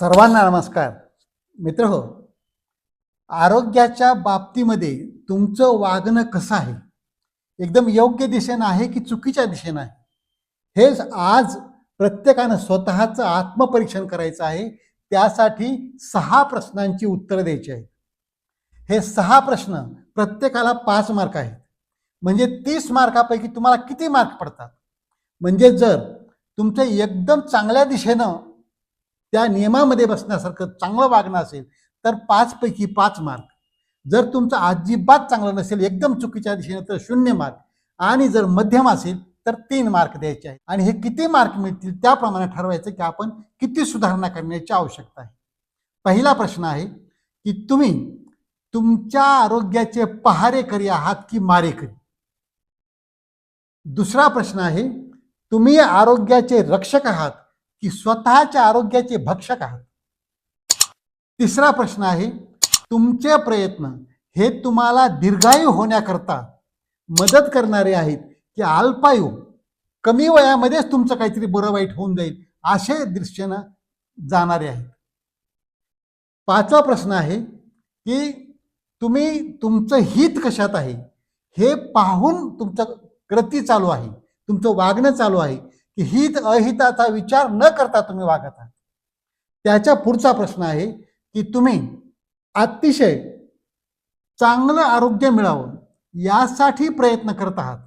सर्वांना नमस्कार. मित्र हो आरोग्याच्या बाबतीमध्ये तुमचं वागणं कसं आहे? एकदम योग्य दिशेनं आहे की चुकीच्या दिशेनं आहे? हेच आज प्रत्येकानं स्वतःचं आत्मपरीक्षण करायचं आहे. त्यासाठी सहा प्रश्नांची उत्तरं द्यायची आहेत. हे सहा प्रश्न प्रत्येकाला पाच मार्क आहेत. म्हणजे तीस मार्कापैकी तुम्हाला किती मार्क पडतात? म्हणजे जर तुमचं एकदम चांगल्या दिशेनं त्या नियमामध्ये बसण्यासारखं चांगलं वागणं असेल तर पाचपैकी पाच मार्क. जर तुमचं अजिबात चांगलं नसेल एकदम चुकीच्या दिशेने तर शून्य मार्क. आणि जर मध्यम असेल तर तीन मार्क द्यायचे आहे आणि हे किती मार्क मिळतील त्याप्रमाणे ठरवायचं की आपण किती सुधारणा करण्याची आवश्यकता आहे. पहिला प्रश्न आहे की तुम्ही तुमच्या आरोग्याचे पहारेकरी आहात की मारेकरी दुसरा प्रश्न आहे तुम्ही आरोग्याचे रक्षक आहात की स्वतःच्या आरोग्याचे भक्षक आहात. तिसरा प्रश्न आहे तुमचे प्रयत्न हे तुम्हाला दीर्घायू होण्याकरता मदत करणारे आहेत की अल्पायू? कमी वयामध्येच तुमचं काहीतरी बरं वाईट होऊन जाईल असे दृश्यनं जाणारे आहेत. पाचवा प्रश्न आहे की तुम्ही तुमचं हित कशात आहे? हे पाहून तुमचं कृती चालू आहे तुमचं वागणं चालू आहे की हित अहिताचा विचार न करता तुम्ही वागत आहात. त्याच्या पुढचा प्रश्न आहे की तुम्ही अतिशय चांगलं आरोग्य मिळावं यासाठी प्रयत्न करत आहात.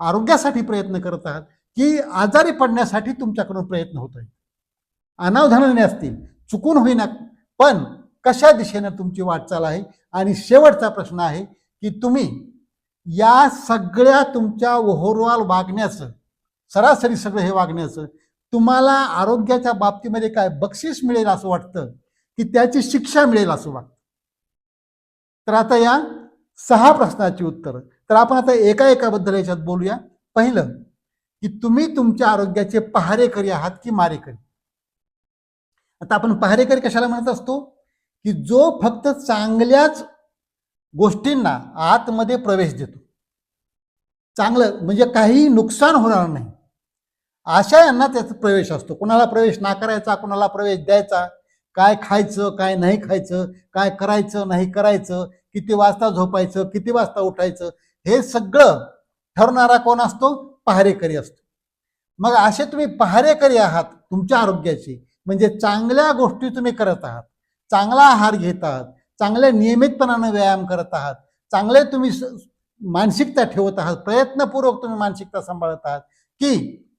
आरोग्यासाठी प्रयत्न करत आहात की आजारी पडण्यासाठी तुमच्याकडून प्रयत्न होत आहे अनावधानाने असतील चुकून होईना पण कशा दिशेनं तुमची वाटचाल आहे? आणि शेवटचा प्रश्न आहे की तुम्ही या सगळ्या तुमच्या ओव्हरऑल वागण्याचं सरासरी सगळं हे वागण्याचं. तुम्हाला आरोग्याच्या बाबतीमध्ये काय बक्षीस मिळेल असं वाटतं? की त्याची शिक्षा मिळेल असं वाटतं? तर आता या सहा प्रश्नाची उत्तरं. तर आपण आता एका एकाबद्दल याच्यात बोलूया. पहिलं की तुम्ही तुमच्या आरोग्याचे पहारेकरी आहात की मारेकरी? आता आपण पहारेकरी कशाला म्हणत असतो? की जो फक्त चांगल्याच गोष्टींना आतमध्ये प्रवेश देतो. चांगलं म्हणजे काही नुकसान होणार नाही. अशा यांना त्याचा प्रवेश असतो. कुणाला प्रवेश नाकारायचा कुणाला प्रवेश द्यायचा काय खायचं काय नाही खायचं काय करायचं नाही करायचं किती वाजता झोपायचं किती वाजता उठायचं हे सगळं ठरणारा कोण असतो? पहारेकरी असतो. मग असे तुम्ही पहारेकरी आहात तुमच्या आरोग्याची म्हणजे चांगल्या गोष्टी तुम्ही करत आहात चांगला आहार घेत आहात चांगल्या नियमितपणानं व्यायाम करत आहात चांगले तुम्ही मानसिकता ठेवत आहात प्रयत्नपूर्वक तुम्ही मानसिकता सांभाळत आहात की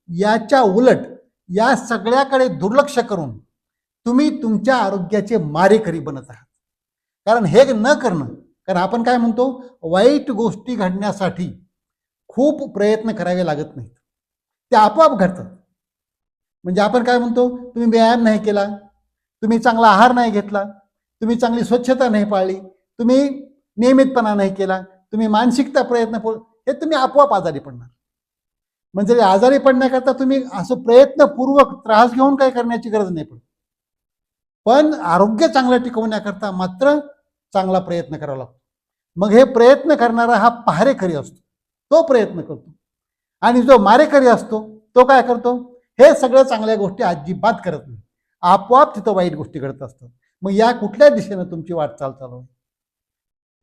याच्या उलट या सगळ्याकडे दुर्लक्ष करून तुम्ही तुमच्या आरोग्याचे मारेकरी बनत आहात. कारण हे न करणं कारण आपण काय म्हणतो वाईट गोष्टी घडण्यासाठी खूप प्रयत्न करावे लागत नाहीत. ते आपोआप घडतात. म्हणजे आपण काय म्हणतो तुम्ही व्यायाम नाही केला तुम्ही चांगला आहार नाही घेतला तुम्ही चांगली स्वच्छता नाही पाळली तुम्ही नियमितपणा नाही केला तुम्ही मानसिकता प्रयत्न हे तुम्ही आपोआप आजारी पडणार. म्हणजे आजारी पडण्याकरता तुम्ही असं प्रयत्नपूर्वक त्रास घेऊन काही करण्याची गरज नाही पडत. पण आरोग्य चांगलं टिकवण्याकरता मात्र चांगला प्रयत्न करावा लागतो. मग हे प्रयत्न करणारा हा पहारेकरी असतो. तो प्रयत्न करतो. आणि जो मारेकरी असतो तो काय करतो? हे सगळं चांगल्या गोष्टी अजिबात करत नाही. आपोआप तिथं वाईट गोष्टी घडत असतात. मग या कुठल्या दिशेनं तुमची वाटचाल चालू आहे?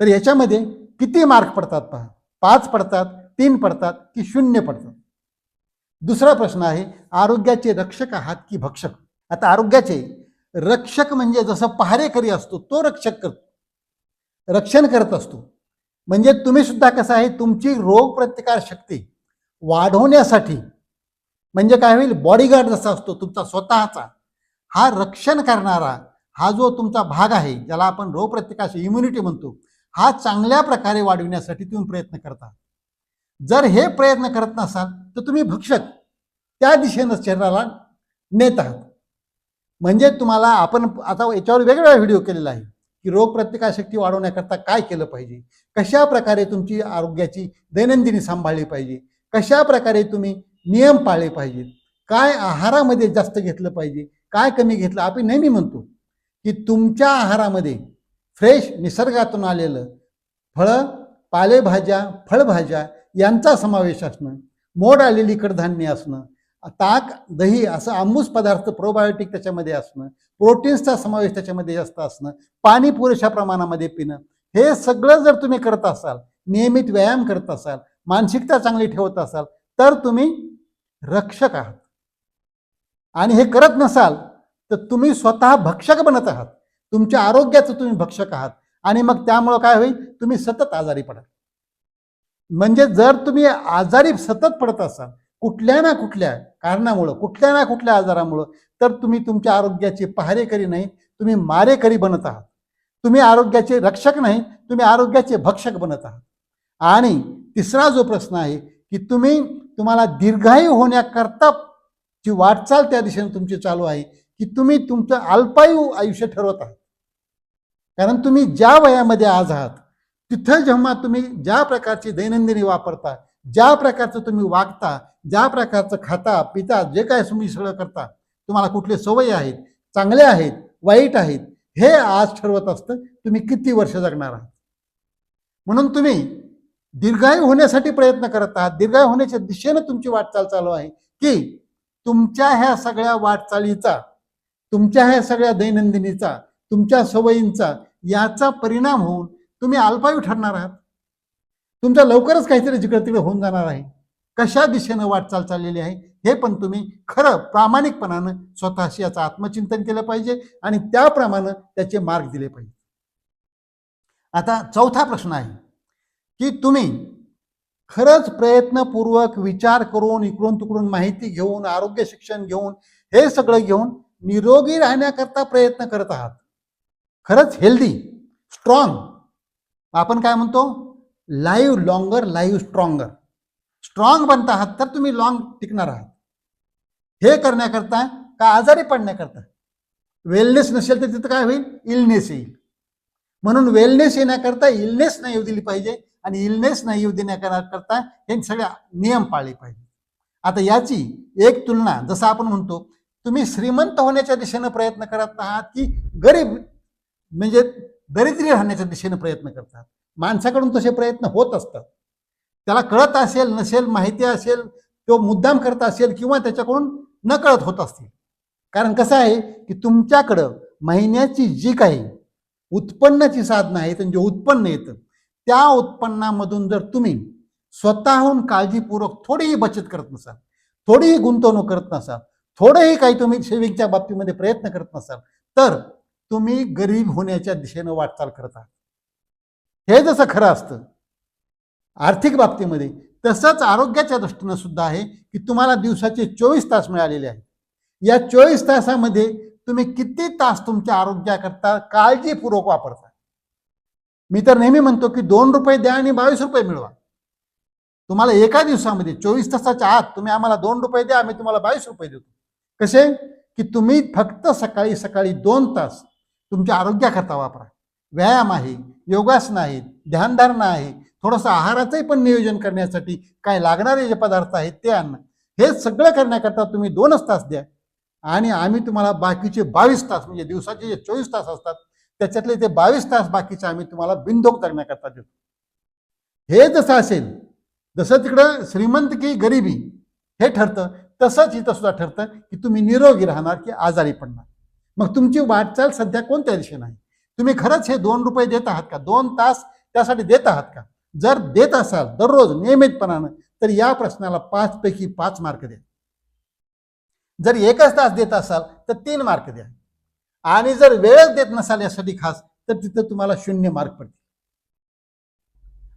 तर याच्यामध्ये किती मार्क पडतात पहा? पाच पडतात तीन पडतात की शून्य पडतात? दुसरा प्रश्न आहे आरोग्याचे रक्षक आहात की भक्षक? आता आरोग्याचे रक्षक म्हणजे जसं पहारेकरी असतो तो रक्षक करतो. रक्षण करत असतो. म्हणजे तुम्ही सुद्धा कसं आहे तुमची रोग प्रतिकार शक्ती वाढवण्यासाठी म्हणजे काय होईल बॉडीगार्ड जसा असतो तुमचा स्वतःचा हा रक्षण करणारा हा जो तुमचा भाग आहे ज्याला आपण रोगप्रतिकार इम्युनिटी म्हणतो हा चांगल्या प्रकारे वाढविण्यासाठी तुम्ही प्रयत्न करता. जर हे प्रयत्न करत नसाल तर तुम्ही भक्षक. त्या दिशेनं शरीराला नेत आहात. म्हणजे तुम्हाला आपण आता याच्यावर वेगवेगळा व्हिडिओ केलेला आहे की रोगप्रतिकारशक्ती वाढवण्याकरता काय केलं पाहिजे? कशा प्रकारे तुमची आरोग्याची दैनंदिनी सांभाळली पाहिजे? कशा प्रकारे तुम्ही नियम पाळले पाहिजेत? काय आहारामध्ये जास्त घेतलं पाहिजे? काय कमी घेतलं? आपण नेहमी म्हणतो की तुमच्या आहारामध्ये फ्रेश निसर्गातून आलेलं फळं पालेभाज्या फळभाज्या यांचा समावेश असणं मोड आलेली कडधान्य असणं ताक दही असं आंबूस पदार्थ प्रोबायोटिक त्याच्यामध्ये असणं प्रोटीन्सचा समावेश त्याच्यामध्ये जास्त असणं पाणी पुरेशा प्रमाणामध्ये पिणं हे सगळं जर तुम्ही करत असाल नियमित व्यायाम करत असाल मानसिकता चांगली ठेवत असाल तर तुम्ही रक्षक आहात. आणि हे करत नसाल तर तुम्ही स्वतः भक्षक बनत आहात. तुमच्या आरोग्याचं तुम्ही भक्षक आहात. आणि मग त्यामुळं काय होईल? तुम्ही सतत आजारी पडाल. म्हणजे जर तुम्ही आजारी सतत पडत असाल कुठल्या ना कुठल्या कारणामुळं कुठल्या ना कुठल्या आजारामुळं तर तुम्ही तुमच्या आरोग्याचे पहारेकरी नाही तुम्ही मारेकरी बनत आहात. तुम्ही आरोग्याचे रक्षक नाही तुम्ही आरोग्याचे भक्षक बनत आहात. आणि तिसरा जो प्रश्न आहे की तुम्ही तुम्हाला दीर्घायू होण्याकरता जी वाटचाल त्या दिशेने तुमची चालू आहे की तुम्ही तुमचं अल्पायू आयुष्य ठरवत आहात. कारण तुम्ही ज्या वयामध्ये आज आहात तिथं जेव्हा तुम्ही ज्या प्रकारची दैनंदिनी वापरता ज्या प्रकारचं तुम्ही वागता ज्या प्रकारचं खाता पिता जे काय तुम्ही सगळं करता तुम्हाला कुठले सवयी आहेत चांगले आहेत वाईट आहेत हे आज ठरवत असतं तुम्ही किती वर्ष जगणार आहात? म्हणून तुम्ही दीर्घायू होण्यासाठी प्रयत्न करत आहात. दीर्घायू होण्याच्या दिशेनं तुमची वाटचाल चालू आहे की तुमच्या ह्या सगळ्या वाटचालीचा तुमच्या ह्या सगळ्या दैनंदिनीचा तुमच्या सवयींचा याचा परिणाम होऊन तुम्ही अल्पायू ठरणार आहात. तुमच्या लवकरच काहीतरी जिकडे तिकडे होऊन जाणार आहे. कशा दिशेनं वाटचाल चाललेली आहे हे पण तुम्ही खरं प्रामाणिकपणानं स्वतःशी याचं आत्मचिंतन केलं पाहिजे आणि त्याप्रमाणे त्याचे मार्ग दिले पाहिजे. आता चौथा प्रश्न आहे की तुम्ही खरंच प्रयत्नपूर्वक विचार करून इकडून तिकडून माहिती घेऊन आरोग्य शिक्षण घेऊन हे सगळं घेऊन निरोगी राहण्याकरता प्रयत्न करत आहात. खरंच हेल्दी स्ट्रॉंग आपण काय म्हणतो? Live longer live stronger strong बनत आहात तर तुम्ही लॉंग टिकणार आहात. हे करण्याकरता का आजारी पडण्याकरता? वेलनेस नसेल तर तिथं काय होईल? इलनेस येईल. म्हणून वेलनेस येण्याकरता इलनेस नाही येऊ दिली पाहिजे आणि इलनेस नाही येऊ देण्याकरता हे सगळे नियम पाळले पाहिजे आता याची एक तुलना जसं आपण म्हणतो तुम्ही श्रीमंत होण्याच्या दिशेनं प्रयत्न करत आहात की गरीब म्हणजे दरिद्री राहण्याच्या दिशेने प्रयत्न करतात. माणसाकडून तसे प्रयत्न होत असतात. त्याला कळत असेल नसेल माहिती असेल तो मुद्दाम करत असेल किंवा त्याच्याकडून न कळत होत असतील. कारण कसं आहे की तुमच्याकडं महिन्याची जी काही उत्पन्नाची साधनं आहेत आणि जे उत्पन्न येतं त्या उत्पन्नामधून जर तुम्ही स्वतःहून काळजीपूर्वक थोडीही बचत करत नसाल थोडीही गुंतवणूक करत नसाल थोडंही काही तुम्ही सेविंगच्या बाबतीमध्ये प्रयत्न करत नसाल तर तुम्ही गरीब होण्याच्या दिशेनं वाटचाल करत आहात. हे जसं खरं असतं आर्थिक बाबतीमध्ये तसंच आरोग्याच्या दृष्टीनं सुद्धा आहे की तुम्हाला दिवसाचे चोवीस तास मिळालेले आहेत. या चोवीस तासामध्ये तुम्ही किती तास तुमच्या आरोग्याकरता काळजीपूर्वक वापरता? मी तर नेहमी म्हणतो की दोन रुपये द्या आणि बावीस रुपये मिळवा. तुम्हाला एका दिवसामध्ये चोवीस तासाच्या आत तुम्ही आम्हाला दोन रुपये द्या आम्ही तुम्हाला बावीस रुपये देतो. कसे? की तुम्ही फक्त सकाळी सकाळी दोन तास तुमच्या आरोग्याकरता वापरा. व्यायाम आहे योगासन आहेत ध्यानधारणा आहे थोडंसं आहाराचंही पण नियोजन करण्यासाठी काय लागणारे जे पदार्थ आहेत ते आणणं. हे सगळं करण्याकरता तुम्ही दोनच तास द्या. आणि आम्ही तुम्हाला बाकीचे बावीस तास म्हणजे दिवसाचे जे चोवीस तास असतात त्याच्यातले ते बावीस तास बाकीचे आम्ही तुम्हाला बिनधोक जगण्याकरता देतो. हे जसं असेल जसं तिकडं श्रीमंत की गरिबी हे ठरतं तसंच इथं सुद्धा ठरतं की तुम्ही निरोगी राहणार की आजारी पडणार. मग तुमची वाटचाल सध्या कोणत्या दिशेनं आहे? तुम्ही खरंच हे दोन रुपये देत आहात का? दोन तास त्यासाठी देत आहात का? जर देत असाल दररोज नियमितपणानं तर या प्रश्नाला पाच पैकी पाच मार्क द्या. जर एकच तास देत असाल तर तीन मार्क द्या. आणि जर वेळच देत नसाल यासाठी खास तर तिथं तुम्हाला शून्य मार्क पडतील.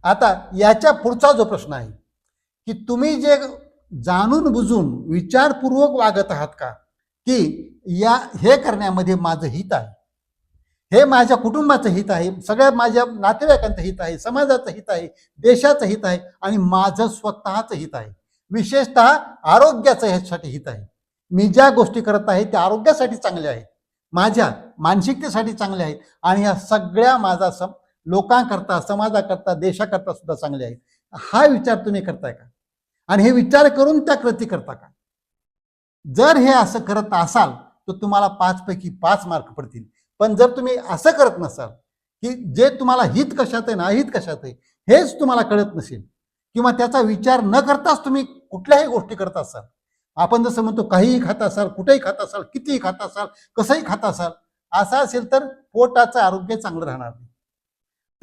आता याच्या पुढचा जो प्रश्न आहे की तुम्ही जे जाणून बुजून विचारपूर्वक वागत आहात का? की या हे करण्यामध्ये माझं हित आहे. हे माझ्या कुटुंबाचं हित आहे. सगळ्या माझ्या नातेवाईकांचं हित आहे. समाजाचं हित आहे. देशाचं हित आहे. आणि माझं स्वतःचं हित आहे. विशेषतः आरोग्याचं ह्यासाठी हित आहे. मी ज्या गोष्टी करत आहे त्या आरोग्यासाठी चांगल्या आहेत. माझ्या मानसिकतेसाठी चांगल्या आहेत. आणि ह्या सगळ्या माझा सम लोकांकरता समाजाकरता देशाकरता सुद्धा चांगले आहेत. हा विचार तुम्ही करताय का? आणि हे विचार करून त्या कृती करता का? जर हे असं करत असाल तर तुम्हाला पाचपैकी पाच मार्क पडतील. पण जर तुम्ही असं करत नसाल की जे तुम्हाला हित कशात आहे ना अहित कशात आहे हेच तुम्हाला कळत नसेल किंवा त्याचा विचार न करताच तुम्ही कुठल्याही गोष्टी करत असाल आपण जसं म्हणतो काहीही खात असाल कुठेही खात असाल कितीही खात असाल कसंही खात असाल असं असेल तर पोटाचं आरोग्य चांगलं राहणार नाही.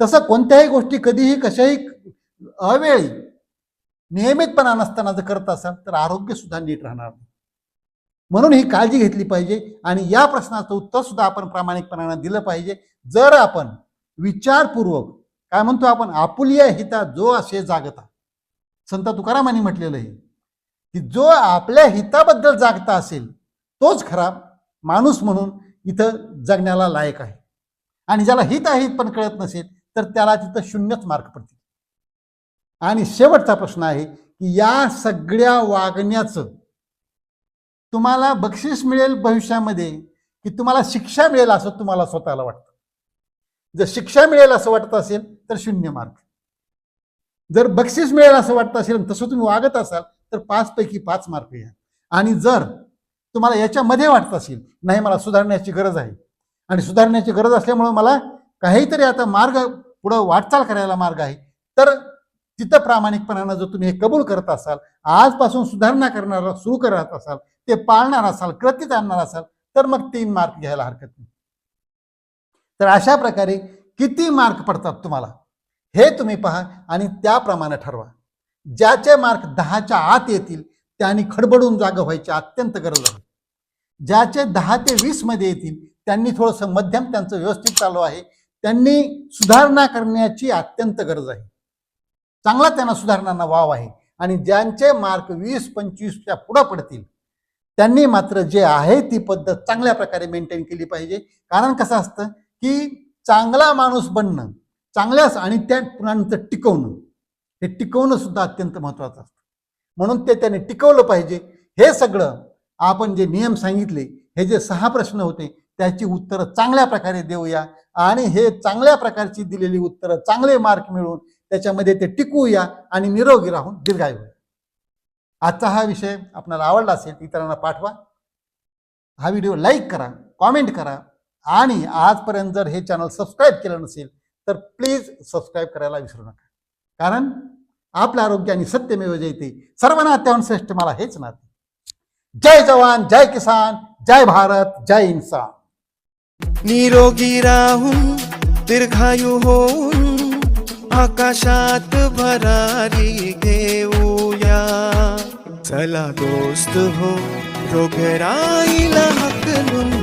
तसं कोणत्याही गोष्टी कधीही कशाही अवेळी नियमितपणा नसताना जर करत असाल तर आरोग्य सुद्धा नीट राहणार नाही. म्हणून ही काळजी घेतली पाहिजे आणि या प्रश्नाचं उत्तर सुद्धा आपण प्रामाणिकपणानं दिलं पाहिजे. जर आपण विचारपूर्वक काय म्हणतो आपण आपुलिया हिता जो असे जागता. संत तुकारामांनी म्हटलेलं आहे की जो आपल्या हिताबद्दल जागता असेल तोच खरा माणूस म्हणून इथं जगण्याला लायक आहे. आणि ज्याला हित आहे पण कळत नसेल तर त्याला तिथं शून्यच मार्क पडतील. आणि शेवटचा प्रश्न आहे की या सगळ्या वागण्याचं तुम्हाला बक्षीस मिळेल भविष्यामध्ये की तुम्हाला शिक्षा मिळेल असं तुम्हाला स्वतःला वाटतं. जर शिक्षा मिळेल असं वाटत असेल तर शून्य मार्क. जर बक्षीस मिळेल असं वाटत असेल तसं तुम्ही वागत असाल तर पाचपैकी पाच मार्क घ्या. आणि जर तुम्हाला याच्यामध्ये वाटत असेल नाही मला सुधारण्याची गरज आहे. आणि सुधारण्याची गरज असल्यामुळं मला काहीतरी आता मार्ग पुढं वाटचाल करायला मार्ग आहे. तर तिथं प्रामाणिकपणानं जर तुम्ही हे कबूल करत असाल आजपासून सुधारणा करणार सुरू करत असाल ते पाळणार असाल कृतीत आणणार असाल तर मग तीन मार्क घ्यायला हरकत नाही. तर अशा प्रकारे किती मार्क पडतात तुम्हाला? हे तुम्ही पहा आणि त्याप्रमाणे ठरवा. ज्याचे मार्क दहाच्या आत येतील त्यांनी खडबडून जागा व्हायची अत्यंत गरज आहे. ज्याचे दहा ते वीसमध्ये येतील त्यांनी थोडंसं मध्यम त्यांचं व्यवस्थित चालू आहे. त्यांनी सुधारणा करण्याची अत्यंत गरज आहे. चांगला त्यांना सुधारणांना वाव आहे. आणि ज्यांचे मार्क वीस पंचवीसच्या पुढं पडतील त्यांनी मात्र जे आहे ती पद्धत चांगल्या प्रकारे मेंटेन केली पाहिजे. कारण कसं असतं की चांगला माणूस बनणं चांगल्याच आणि त्या नंतर टिकवणं हे टिकवणं सुद्धा अत्यंत महत्वाचं असतं. म्हणून ते त्याने टिकवलं पाहिजे. हे सगळं आपण जे नियम सांगितले हे जे सहा प्रश्न होते त्याची उत्तरं चांगल्या प्रकारे देऊया. आणि हे चांगल्या प्रकारची दिलेली उत्तरं चांगले मार्क मिळून त्याच्यामध्ये ते टिकूया आणि निरोगी राहून दीर्घायू. आजचा हा विषय आपल्याला आवडला असेल इतरांना पाठवा. हा व्हिडिओ लाईक करा कॉमेंट करा आणि आजपर्यंत जर हे चॅनल सबस्क्राईब केलं नसेल तर प्लीज सबस्क्राईब करायला विसरू नका. कारण आपलं आरोग्य आणि सत्यमेव जयते. सर्वांना त्याहून श्रेष्ठ मला हेच नाते. जय जवान जय किसान जय भारत जय इन्सान. निरोगी राहून दीर्घायू होऊन आकाशात भरारी घेऊया. चला दोस्त हो रोगराईला हकलून देऊया